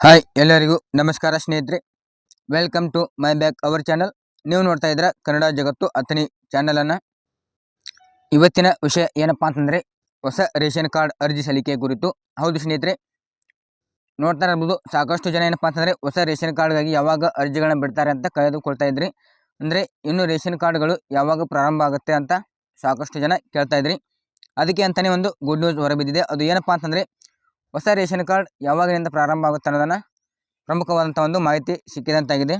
Hi ಎಲ್ಲರಿಗೂ ನಮಸ್ಕಾರ ಸ್ನೇಹಿತರೆ. Welcome to my back our channel ನೀವು ನೋಡ್ತಾ ಇದ್ದೀರಾ ಕನ್ನಡ ಜಗತ್ತು ಅತನಿ ಚಾನಲನ್ನು ಇವತ್ತಿನ ವಿಷಯ ಏನಪ್ಪಾ ಅಂತಂದರೆ, ಹೊಸ ರೇಷನ್ ಕಾರ್ಡ್ ಅರ್ಜಿ ಸಲ್ಲಿಕೆ ಕುರಿತು. ಹೌದು ಸ್ನೇಹಿತರೆ, ನೋಡ್ತಾ ಇರ್ಬೋದು, ಸಾಕಷ್ಟು ಜನ ಏನಪ್ಪಾ ಅಂತಂದರೆ, ಹೊಸ ರೇಷನ್ ಕಾರ್ಡ್ಗಾಗಿ ಯಾವಾಗ ಅರ್ಜಿಗಳನ್ನ ಬಿಡ್ತಾರೆ ಅಂತ ಕಳೆದುಕೊಳ್ತಾ ಇದ್ರಿ. ಅಂದರೆ, ಇನ್ನು ರೇಷನ್ ಕಾರ್ಡ್ಗಳು ಯಾವಾಗ ಪ್ರಾರಂಭ ಆಗುತ್ತೆ ಅಂತ ಸಾಕಷ್ಟು ಜನ ಕೇಳ್ತಾ ಇದ್ರಿ. ಅದಕ್ಕೆ ಅಂತಲೇ ಒಂದು ಗುಡ್ ನ್ಯೂಸ್ ಹೊರಬಿದ್ದಿದೆ. ಅದು ಏನಪ್ಪಾ ಅಂತಂದರೆ ಹೊಸ ರೇಷನ್ ಕಾರ್ಡ್ ಯಾವಾಗಿನಿಂದ ಪ್ರಾರಂಭ ಆಗುತ್ತೆ ಅನ್ನೋದನ್ನು ಪ್ರಮುಖವಾದಂಥ ಒಂದು ಮಾಹಿತಿ ಸಿಕ್ಕಿದಂತಾಗಿದೆ.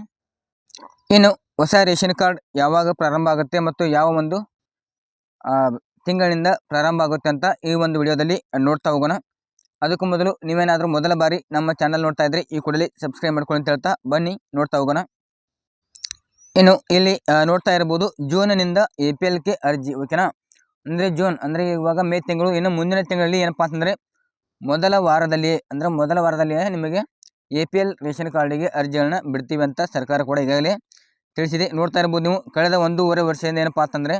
ಇನ್ನು ಹೊಸ ರೇಷನ್ ಕಾರ್ಡ್ ಯಾವಾಗ ಪ್ರಾರಂಭ ಆಗುತ್ತೆ ಮತ್ತು ಯಾವ ಒಂದು ತಿಂಗಳಿಂದ ಪ್ರಾರಂಭ ಆಗುತ್ತೆ ಅಂತ ಈ ಒಂದು ವಿಡಿಯೋದಲ್ಲಿ ನೋಡ್ತಾ ಹೋಗೋಣ. ಅದಕ್ಕೂ ಮೊದಲು ನೀವೇನಾದರೂ ಮೊದಲ ಬಾರಿ ನಮ್ಮ ಚಾನಲ್ ನೋಡ್ತಾ ಇದ್ರೆ ಈ ಕೂಡಲೇ ಸಬ್ಸ್ಕ್ರೈಬ್ ಮಾಡ್ಕೊಳ್ಳಿ ಅಂತ ಹೇಳ್ತಾ ಬನ್ನಿ, ನೋಡ್ತಾ ಹೋಗೋಣ. ಇನ್ನು ಇಲ್ಲಿ ನೋಡ್ತಾ ಇರ್ಬೋದು ಜೂನ್ನಿಂದ ಎ ಪಿ ಎಲ್ಗೆ ಅರ್ಜಿ, ಓಕೆನಾ? ಅಂದರೆ ಜೂನ್, ಅಂದರೆ ಇವಾಗ ಮೇ ತಿಂಗಳು, ಇನ್ನು ಮುಂದಿನ ತಿಂಗಳಲ್ಲಿ ಏನಪ್ಪಾ ಅಂತಂದರೆ ಮೊದಲ ವಾರದಲ್ಲಿ ಅಂದರೆ ಮೊದಲ ವಾರದಲ್ಲಿ ನಿಮಗೆ ಎ ಪಿ ಎಲ್ ರೇಷನ್ ಕಾರ್ಡಿಗೆ ಅರ್ಜಿಗಳನ್ನ ಬಿಡ್ತೀವಿ ಅಂತ ಸರ್ಕಾರ ಕೂಡ ಈಗಾಗಲೇ ತಿಳಿಸಿದೆ. ನೋಡ್ತಾ ಇರ್ಬೋದು ನೀವು, ಕಳೆದ ಒಂದೂವರೆ ವರ್ಷದಿಂದ ಏನಪ್ಪಾ ಅಂತಂದರೆ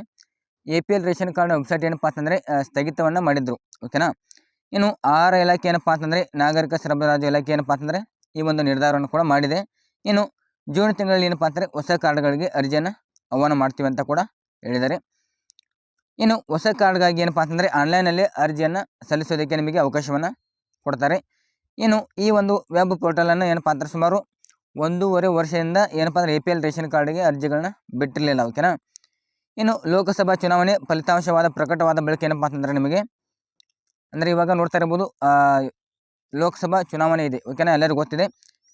A P L ration card website ಏನಪ್ಪ ಅಂತಂದರೆ ಸ್ಥಗಿತವನ್ನು ಮಾಡಿದ್ರು. ಓಕೆನಾ? ಇನ್ನು ಆಹಾರ ಇಲಾಖೆ ಏನಪ್ಪಾ ಅಂತಂದರೆ, ನಾಗರಿಕ ಸರಬರಾಜು ಇಲಾಖೆ ಏನಪ್ಪಾ ಅಂತಂದರೆ ಈ ಒಂದು ನಿರ್ಧಾರವನ್ನು ಕೂಡ ಮಾಡಿದೆ. ಇನ್ನು ಜೂನ್ ತಿಂಗಳಲ್ಲಿ ಏನಪ್ಪಾ ಅಂತಂದರೆ ಹೊಸ ಕಾರ್ಡ್ಗಳಿಗೆ ಅರ್ಜಿಯನ್ನು ಆಹ್ವಾನ ಮಾಡ್ತೀವಿ ಅಂತ ಕೂಡ ಹೇಳಿದ್ದಾರೆ. ಇನ್ನು ಹೊಸ ಕಾರ್ಡ್ಗಾಗಿ ಏನಪ್ಪಾ ಅಂತಂದರೆ ಆನ್ಲೈನಲ್ಲಿ ಅರ್ಜಿಯನ್ನು ಸಲ್ಲಿಸೋದಕ್ಕೆ ನಿಮಗೆ ಅವಕಾಶವನ್ನು ಕೊಡ್ತಾರೆ. ಇನ್ನು ಈ ಒಂದು ವೆಬ್ ಪೋರ್ಟಲನ್ನು ಏನಪ್ಪಾ ಅಂದ್ರೆ ಸುಮಾರು ಒಂದೂವರೆ ವರ್ಷದಿಂದ ಏನಪ್ಪ ಅಂದರೆ ಎ ಪಿ ಎಲ್ ರೇಷನ್ ಕಾರ್ಡಿಗೆ ಅರ್ಜಿಗಳನ್ನ ಬಿಟ್ಟಿರಲಿಲ್ಲ ಓಕೆನಾ. ಇನ್ನು ಲೋಕಸಭಾ ಚುನಾವಣೆ ಫಲಿತಾಂಶವಾದ ಪ್ರಕಟವಾದ ಬಳಿಕ ಏನಪ್ಪಾ ಅಂತಂದರೆ ನಿಮಗೆ ಅಂದರೆ ಇವಾಗ ನೋಡ್ತಾ ಇರ್ಬೋದು ಲೋಕಸಭಾ ಚುನಾವಣೆ ಇದೆ ಓಕೆನಾ ಎಲ್ಲರಿಗೂ ಗೊತ್ತಿದೆ.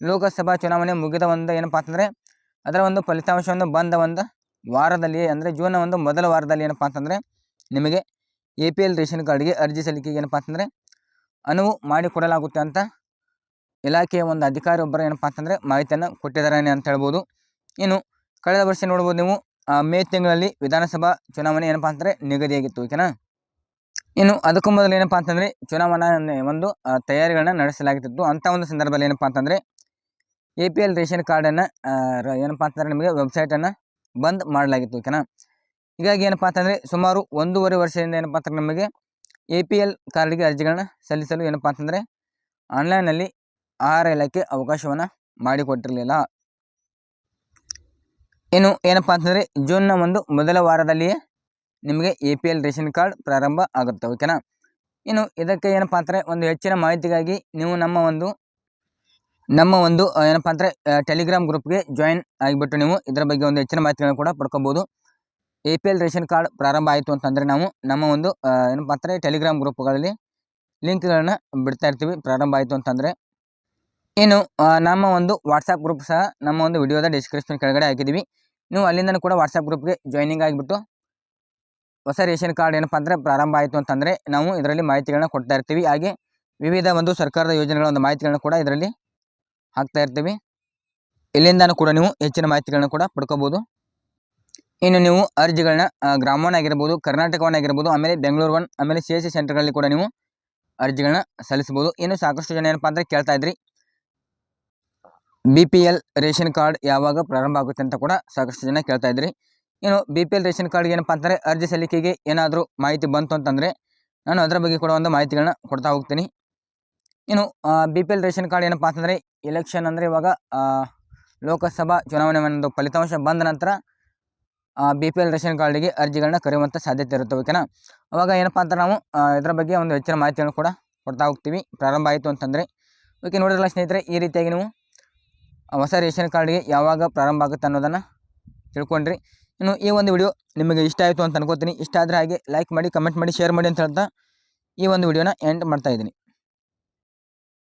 ಲೋಕಸಭಾ ಚುನಾವಣೆ ಮುಗಿದ ಒಂದು ಏನಪ್ಪಾ ಅಂತಂದರೆ ಅದರ ಒಂದು ಫಲಿತಾಂಶವನ್ನು ಬಂದ ಒಂದು ವಾರದಲ್ಲಿ ಅಂದರೆ ಜೂನ್ ಒಂದು ಮೊದಲ ವಾರದಲ್ಲಿ ಏನಪ್ಪಾ ಅಂತಂದರೆ ನಿಮಗೆ ಎ ಪಿ ಎಲ್ ರೇಷನ್ ಕಾರ್ಡ್ಗೆ ಅರ್ಜಿ ಸಲ್ಲಿಕೆ ಏನಪ್ಪಾ ಅಂತಂದರೆ ಅನುವು ಮಾಡಿಕೊಡಲಾಗುತ್ತೆ ಅಂತ ಇಲಾಖೆಯ ಒಂದು ಅಧಿಕಾರಿ ಒಬ್ಬರು ಏನಪ್ಪಾ ಅಂತಂದರೆ ಮಾಹಿತಿಯನ್ನು ಕೊಟ್ಟಿದ್ದಾರೆ ಅಂತ ಹೇಳ್ಬೋದು. ಇನ್ನು ಕಳೆದ ವರ್ಷ ನೋಡ್ಬೋದು ನೀವು ಮೇ ತಿಂಗಳಲ್ಲಿ ವಿಧಾನಸಭಾ ಚುನಾವಣೆ ಏನಪ್ಪಾ ಅಂತಂದರೆ ನಿಗದಿಯಾಗಿತ್ತು, ಓಕೆನಾ? ಇನ್ನು ಅದಕ್ಕೂ ಮೊದಲು ಏನಪ್ಪಾ ಅಂತಂದರೆ ಚುನಾವಣಾ ಒಂದು ತಯಾರಿಗಳನ್ನ ನಡೆಸಲಾಗುತ್ತಿತ್ತು ಅಂಥ ಒಂದು ಸಂದರ್ಭದಲ್ಲಿ ಏನಪ್ಪಾ ಅಂತಂದರೆ ಎ ಪಿ ಎಲ್ ರೇಷನ್ ಕಾರ್ಡನ್ನು ಏನಪ್ಪಾ ಅಂತಂದರೆ ನಿಮಗೆ ವೆಬ್ಸೈಟನ್ನು ಬಂದ್ ಮಾಡಲಾಗಿತ್ತು, ಓಕೆನಾ? ಹೀಗಾಗಿ ಏನಪ್ಪಾ ಅಂತಂದರೆ ಸುಮಾರು ಒಂದೂವರೆ ವರ್ಷದಿಂದ ಏನಪ್ಪಾ ಅಂತಂದ್ರೆ ನಮಗೆ ಎ ಪಿ ಎಲ್ ಕಾರ್ಡ್ಗೆ ಅರ್ಜಿಗಳನ್ನ ಸಲ್ಲಿಸಲು ಏನಪ್ಪಾ ಅಂತಂದರೆ ಆನ್ಲೈನಲ್ಲಿ ಆಹಾರ ಇಲಾಖೆ ಅವಕಾಶವನ್ನು ಮಾಡಿಕೊಟ್ಟಿರಲಿಲ್ಲ ಇನ್ನು ಏನಪ್ಪಾ ಅಂತಂದರೆ ಜೂನ್ನ ಒಂದು ಮೊದಲ ವಾರದಲ್ಲಿಯೇ ನಿಮಗೆ A P L ration card ಪ್ರಾರಂಭ ಆಗುತ್ತೆ ಓಕೆನಾ ಇನ್ನು ಇದಕ್ಕೆ ಏನಪ್ಪಾ ಅಂದರೆ ಒಂದು ಹೆಚ್ಚಿನ ಮಾಹಿತಿಗಾಗಿ ನೀವು ನಮ್ಮ ಒಂದು ನಮ್ಮ ಒಂದು ಏನಪ್ಪ ಅಂದರೆ ಟೆಲಿಗ್ರಾಮ್ ಗ್ರೂಪ್ಗೆ ಜಾಯಿನ್ ಆಗಿಬಿಟ್ಟು ನೀವು ಇದರ ಬಗ್ಗೆ ಒಂದು ಹೆಚ್ಚಿನ ಮಾಹಿತಿಗಳನ್ನು ಕೂಡ ಪಡ್ಕೋಬೋದು. A P L ration card ಪ್ರಾರಂಭ ಆಯಿತು ಅಂತಂದರೆ ನಾವು ನಮ್ಮ ಒಂದು ಏನಪ್ಪ ಅಂತಾರೆ ಟೆಲಿಗ್ರಾಮ್ ಗ್ರೂಪ್ಗಳಲ್ಲಿ ಲಿಂಕ್ಗಳನ್ನ ಬಿಡ್ತಾ ಇರ್ತೀವಿ, ಪ್ರಾರಂಭ ಆಯಿತು ಅಂತಂದರೆ. ಇನ್ನು ನಮ್ಮ ಒಂದು ವಾಟ್ಸಪ್ ಗ್ರೂಪ್ ಸಹ ನಮ್ಮ ಒಂದು ವಿಡಿಯೋದ ಡಿಸ್ಕ್ರಿಪ್ಷನ್ ಕೆಳಗಡೆ ಹಾಕಿದ್ದೀವಿ ನೀವು ಅಲ್ಲಿಂದನೂ ಕೂಡ ವಾಟ್ಸಪ್ ಗ್ರೂಪ್ಗೆ ಜಾಯ್ನಿಂಗ್ ಆಗಿಬಿಟ್ಟು ಹೊಸ ರೇಷನ್ ಕಾರ್ಡ್ ಏನಪ್ಪ ಅಂದರೆ ಪ್ರಾರಂಭ ಆಯಿತು ಅಂತಂದರೆ ನಾವು ಇದರಲ್ಲಿ ಮಾಹಿತಿಗಳನ್ನ ಕೊಡ್ತಾ ಇರ್ತೀವಿ. ಹಾಗೆ ವಿವಿಧ ಒಂದು ಸರ್ಕಾರದ ಯೋಜನೆಗಳ ಒಂದು ಮಾಹಿತಿಗಳನ್ನ ಕೂಡ ಇದರಲ್ಲಿ ಹಾಕ್ತಾ ಇರ್ತೀವಿ. ಇಲ್ಲಿಂದನೂ ಕೂಡ ನೀವು ಹೆಚ್ಚಿನ ಮಾಹಿತಿಗಳನ್ನ ಕೂಡ ಪಡ್ಕೋಬೋದು. ಇನ್ನು ನೀವು ಅರ್ಜಿಗಳನ್ನ ಗ್ರಾಮ ಆಗಿರ್ಬೋದು ಕರ್ನಾಟಕ ಒನ್ ಆಗಿರ್ಬೋದು, ಆಮೇಲೆ ಬೆಂಗಳೂರು ಒನ್ ಆಮೇಲೆ ಸಿ, ಎಸ್, ಸಿ ಸೆಂಟರ್ಗಳಲ್ಲಿ ಕೂಡ ನೀವು ಅರ್ಜಿಗಳನ್ನ ಸಲ್ಲಿಸ್ಬೋದು ಇನ್ನು ಸಾಕಷ್ಟು ಜನ ಏನಪ್ಪಾ ಅಂದರೆ ಕೇಳ್ತಾ ಇದ್ರಿ, B P L ration card ಯಾವಾಗ ಪ್ರಾರಂಭ ಆಗುತ್ತೆ ಅಂತ ಕೂಡ ಸಾಕಷ್ಟು ಜನ ಕೇಳ್ತಾ ಇದ್ರಿ. ಇನ್ನು ಬಿ ಪಿ ಎಲ್ ರೇಷನ್ ಕಾರ್ಡ್ಗೆ ಏನಪ್ಪಾ ಅಂತಂದರೆ ಅರ್ಜಿ ಸಲ್ಲಿಕೆಗೆ ಏನಾದರೂ ಮಾಹಿತಿ ಬಂತು ಅಂತಂದರೆ ನಾನು ಅದರ ಬಗ್ಗೆ ಕೂಡ ಒಂದು ಮಾಹಿತಿಗಳನ್ನ ಕೊಡ್ತಾ ಹೋಗ್ತೀನಿ. ಇನ್ನು B P L ration card ಏನಪ್ಪಾ ಅಂತಂದರೆ ಎಲೆಕ್ಷನ್ ಅಂದರೆ ಇವಾಗ ಲೋಕಸಭಾ ಚುನಾವಣೆ ಒಂದು ಫಲಿತಾಂಶ ಬಂದ ನಂತರ ಬಿ ಪಿ ಎಲ್ ರೇಷನ್ ಕಾರ್ಡಿಗೆ ಅರ್ಜಿಗಳನ್ನ ಕರೆಯುವಂಥ ಸಾಧ್ಯತೆ ಇರುತ್ತೆ ಓಕೆನಾ ಅವಾಗ ಏನಪ್ಪಾ ಅಂತ ನಾವು ಇದರ ಬಗ್ಗೆ ಒಂದು ಹೆಚ್ಚಿನ ಮಾಹಿತಿಯನ್ನು ಕೂಡ ಕೊಡ್ತಾ ಹೋಗ್ತೀವಿ. ಪ್ರಾರಂಭ ಆಯಿತು ಅಂತಂದರೆ ಓಕೆ ನೋಡಿದ್ರಲ್ಲ ಸ್ನೇಹಿತರೆ, ಈ ರೀತಿಯಾಗಿ ನೀವು ಹೊಸ ರೇಷನ್ ಕಾರ್ಡ್ಗೆ ಯಾವಾಗ ಪ್ರಾರಂಭ ಆಗುತ್ತೆ ಅನ್ನೋದನ್ನು ತಿಳ್ಕೊಂಡ್ರಿ. ಇನ್ನು ಈ ಒಂದು ವಿಡಿಯೋ ನಿಮಗೆ ಇಷ್ಟ ಆಯಿತು ಅಂತ ಅನ್ಕೋತೀನಿ. ಇಷ್ಟ ಆದರೆ ಹಾಗೆ ಲೈಕ್ ಮಾಡಿ ಕಮೆಂಟ್ ಮಾಡಿ ಶೇರ್ ಮಾಡಿ ಅಂತ ಹೇಳ್ತಾ ಈ ಒಂದು ವಿಡಿಯೋನ ಎಂಡ್ ಮಾಡ್ತಾ ಇದ್ದೀನಿ.